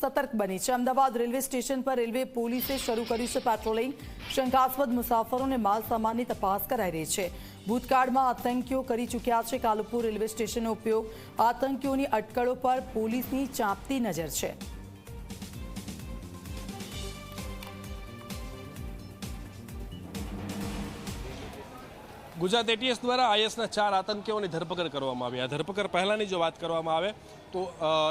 સતર્ક બની છે. અમદાવાદ રેલવે સ્ટેશન પર રેલવે પોલીસે શરૂ કર્યું છે પેટ્રોલિંગ. શંકાસ્પદ મુસાફરોને માલ સામાનની તપાસ કરાઈ રહી છે. ભૂતકાળમાં આતંકીઓ કરી ચૂક્યા છે કાલુપુર રેલવે સ્ટેશનનો ઉપયોગ. આતંકીઓની અટકળો પર પોલીસની ચાંપતી નજર છે. ગુજરાત એટીએસ દ્વારા આઈએસના ચાર આતંકીઓની ધરપકડ કરવામાં આવી. આ ધરપકડ પહેલાંની જો વાત કરવામાં આવે તો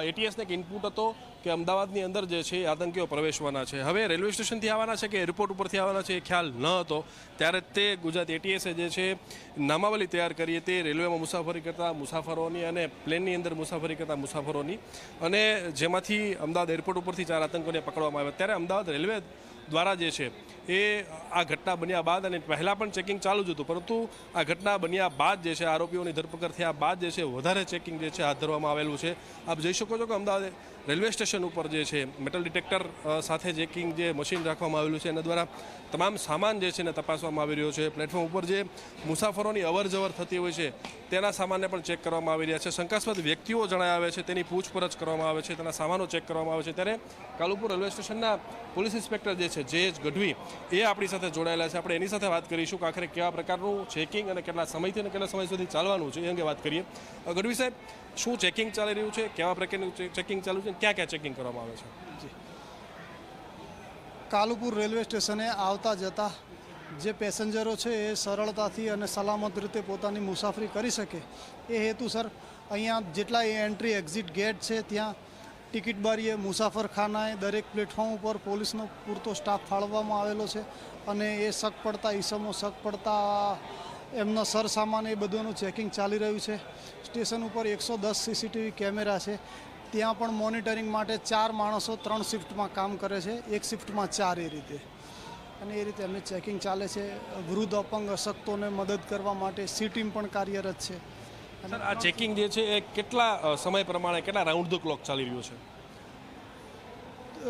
એટીએસને એક ઇનપુટ હતો. કે અમદાવાદની અંદર જે છે આતંકીઓ પ્રવેશવાના છે. હવે રેલવે સ્ટેશનથી આવવાના છે કે એરપોર્ટ ઉપરથી આવવાના છે એ ખ્યાલ ન હતો. ત્યારે તે ગુજરાત એટીએસે જે છે નામાવલી તૈયાર કરી હતી. રેલવેમાં મુસાફરી કરતા મુસાફરોની અને પ્લેનની અંદર મુસાફરી કરતા મુસાફરોની. અને જેમાંથી અમદાવાદ એરપોર્ટ ઉપરથી ચાર આતંકીઓને પકડવામાં આવ્યા. ત્યારે અમદાવાદ રેલવે દ્વારા જે છે એ આ ઘટના બન્યા બાદ અને પહેલાં પણ ચેકિંગ ચાલુ જ હતું. પરંતુ આ ઘટના બન્યા બાદ જે છે આરોપીઓની ધરપકડ થયા બાદ જે છે વધારે ચેકિંગ જે છે હાથ ધરવામાં આવેલું છે. આપ જોઈ શકો છો કે અમદાવાદ રેલવે સ્ટેશન ઉપર જે છે મેટલ ડિટેક્ટર સાથે ચેકિંગ જે મશીન રાખવામાં આવેલું છે, એના દ્વારા તમામ સામાન જે છે એને તપાસવામાં આવી રહ્યો છે. પ્લેટફોર્મ ઉપર જે મુસાફરોની અવર થતી હોય છે તેના સામાનને પણ ચેક કરવામાં આવી રહ્યા છે. શંકાસ્પદ વ્યક્તિઓ જણાયા છે, તેની પૂછપરછ કરવામાં આવે છે, તેના સામાનો ચેક કરવામાં આવે છે. ત્યારે કાલુપુર રેલવે સ્ટેશનના પોલીસ ઇન્સ્પેક્ટર જે છે જે ગઢવી, એ આપણી સાથે જોડાયેલા છે. આપણે એની સાથે વાત કરીશું કે આખરે કેવા પ્રકારનું ચેકિંગ અને કેટલા સમયથી અને કેટલા સમય સુધી ચાલવાનું છે, એ અંગે વાત કરીએ. ગઢવી સાહેબ, શું ચેકિંગ ચાલી રહ્યું છે? કેવા પ્રકારનું ચેકિંગ ચાલુ છે? ક્યાં ક્યાં ચેકિંગ કરવામાં આવે છે? કાલુપુર રેલવે સ્ટેશને આવતા જતા જે પેસેન્જરો છે એ સરળતાથી અને સલામત રીતે પોતાની મુસાફરી કરી શકે. એ હેતુસર અહીંયા જેટલા એ એન્ટ્રી એક્ઝિટ ગેટ છે, ત્યાં ટિકિટ બારીએ મુસાફરખાનાએ દરેક પ્લેટફોર્મ ઉપર પોલીસનો પૂરતો સ્ટાફ ફાળવવામાં આવેલો છે અને એ શક પડતા, ઈસમો શક પડતા, એમનો સરસામાન એ બધુંનું ચેકિંગ ચાલી રહ્યું છે. સ્ટેશન ઉપર એકસો દસ સીસીટીવી કેમેરા છે. ત્યાં પણ મોનિટરિંગ માટે ચાર માણસો ત્રણ શિફ્ટમાં કામ કરે છે. એક શિફ્ટમાં ચાર એ રીતે. અને એ રીતે એમને ચેકિંગ ચાલે છે. વૃદ્ધ અપંગ અશક્તોને મદદ કરવા માટે સી ટીમ પણ કાર્યરત છે. સર આ ચેકિંગ જે છે એ કેટલા સમય પ્રમાણે કેટલા રાઉન્ડ ધ ક્લોક ચાલી રહ્યું છે?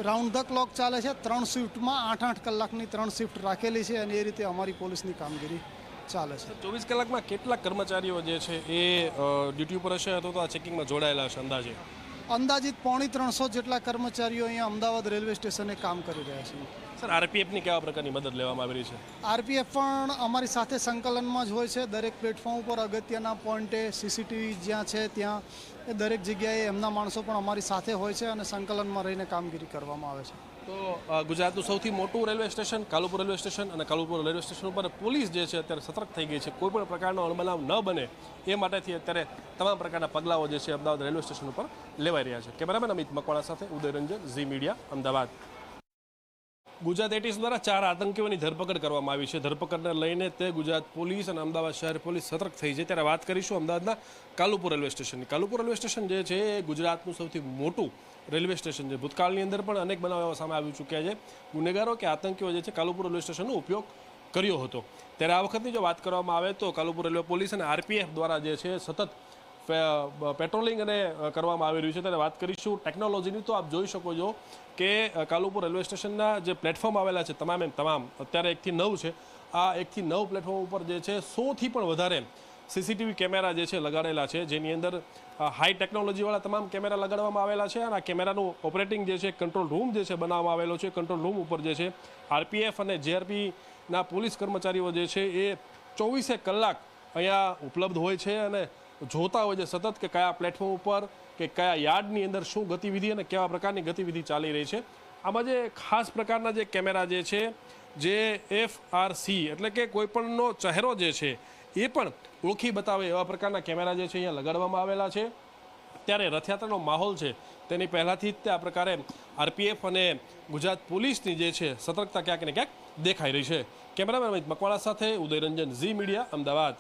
રાઉન્ડ ધ ક્લોક ચાલે છે. ત્રણ શિફ્ટમાં આઠ આઠ કલાકની ત્રણ શિફ્ટ રાખેલી છે અને એ રીતે અમારી પોલીસની કામગીરી ચાલે છે. ચોવીસ કલાકમાં કેટલા કર્મચારીઓ જે છે એ ડ્યુટી ઉપર હશે અથવા તો આ ચેકિંગમાં જોડાયેલા હશે અંદાજે? અંદાજિત પોણી ત્રણસો જેટલા કર્મચારીઓ અહીંયા અમદાવાદ રેલવે સ્ટેશને કામ કરી રહ્યા છે. સર આરપીએફની કેવા પ્રકારની મદદ લેવામાં આવી રહી છે? આરપીએફ પણ અમારી સાથે સંકલનમાં જ હોય છે. દરેક પ્લેટફોર્મ ઉપર અગત્યના પોઈન્ટે સીસીટીવી જ્યાં છે ત્યાં એ દરેક જગ્યાએ એમના માણસો પણ અમારી સાથે હોય છે અને સંકલનમાં રહીને કામગીરી કરવામાં આવે છે. તો ગુજરાતનું સૌથી મોટું railway station Kalupur railway station અને કાલુપુર રેલવે સ્ટેશન ઉપર પોલીસ જે છે અત્યારે સતર્ક થઈ ગઈ છે. કોઈ પણ પ્રકારનો અણબનાવ ન બને એ માટેથી અત્યારે તમામ પ્રકારના પગલાઓ જે છે અમદાવાદ રેલવે સ્ટેશન ઉપર લેવાઈ રહ્યા છે. કેમેરામેન અમિત મકવાણા સાથે ઉદય રંજન ઝી મીડિયા, અમદાવાદ. ગુજરાત એટીસ દ્વારા ચાર આતંકીઓની ધરપકડ કરવામાં આવી છે. ધરપકડને લઈને તે ગુજરાત પોલીસ અને અમદાવાદ શહેર પોલીસ સતર્ક થઈ છે. ત્યારે વાત કરીશું અમદાવાદના કાલુપુર રેલવે સ્ટેશનની. કાલુપુર રેલવે સ્ટેશન જે છે, એ ગુજરાતનું સૌથી મોટું રેલવે સ્ટેશન છે. ભૂતકાળની અંદર પણ અનેક બનાવ એવા સામે આવી ચૂક્યા છે. ગુનેગારો કે આતંકીઓ જે છે, કાલુપુર રેલવે સ્ટેશનનો ઉપયોગ કર્યો હતો. ત્યારે આ વખતની જો વાત કરવામાં આવે તો કાલુપુર રેલવે પોલીસ અને આરપીએફ દ્વારા જે છે, સતત પેટ્રોલિંગ અને કરવામાં આવી રહ્યું છે. ત્યારે વાત કરીશું ટેકનોલોજીની તો આપ જોઈ શકો છો કે કાલુપુર રેલવે સ્ટેશનના જે પ્લેટફોર્મ આવેલા છે, તમામ એમ, તમામ, અત્યારે એકથી નવ છે. આ એકથી નવ પ્લેટફોર્મ ઉપર જે છે સોથી પણ વધારે સીસીટીવી કેમેરા જે છે, લગાડેલા છે. જેની અંદર હાઈ ટેકનોલોજીવાળા તમામ કેમેરા લગાડવામાં આવેલા છે અને આ કેમેરાનું ઓપરેટિંગ જે છે કંટ્રોલ રૂમ જે છે, બનાવવામાં આવેલો છે. કંટ્રોલ રૂમ ઉપર જે છે આરપીએફ અને જેઆરપીના પોલીસ કર્મચારીઓ જે છે, એ ચોવીસે કલાક અહીંયા ઉપલબ્ધ હોય છે અને જોતા હોય છે સતત કે કયા પ્લેટફોર્મ ઉપર કે કયા યાર્ડની અંદર શું ગતિવિધિ અને કેવા પ્રકારની ગતિવિધિ ચાલી રહી છે. આમાં જે ખાસ પ્રકારના જે કેમેરા જે છે, જે એફ આર સી એટલે કે કોઈપણનો ચહેરો જે છે, એ પણ ઓળખી બતાવે એવા પ્રકારના કેમેરા જે છે અહીંયા લગાડવામાં આવેલા છે. ત્યારે રથયાત્રાનો માહોલ છે, તેની પહેલાંથી જ તે આ પ્રકારે આરપીએફ અને ગુજરાત પોલીસની જે છે, સતર્કતા ક્યાંક ને ક્યાંક દેખાઈ રહી છે. કેમેરામેન અમિત મકવાણા સાથે ઉદયરંજન ઝી મીડિયા, અમદાવાદ.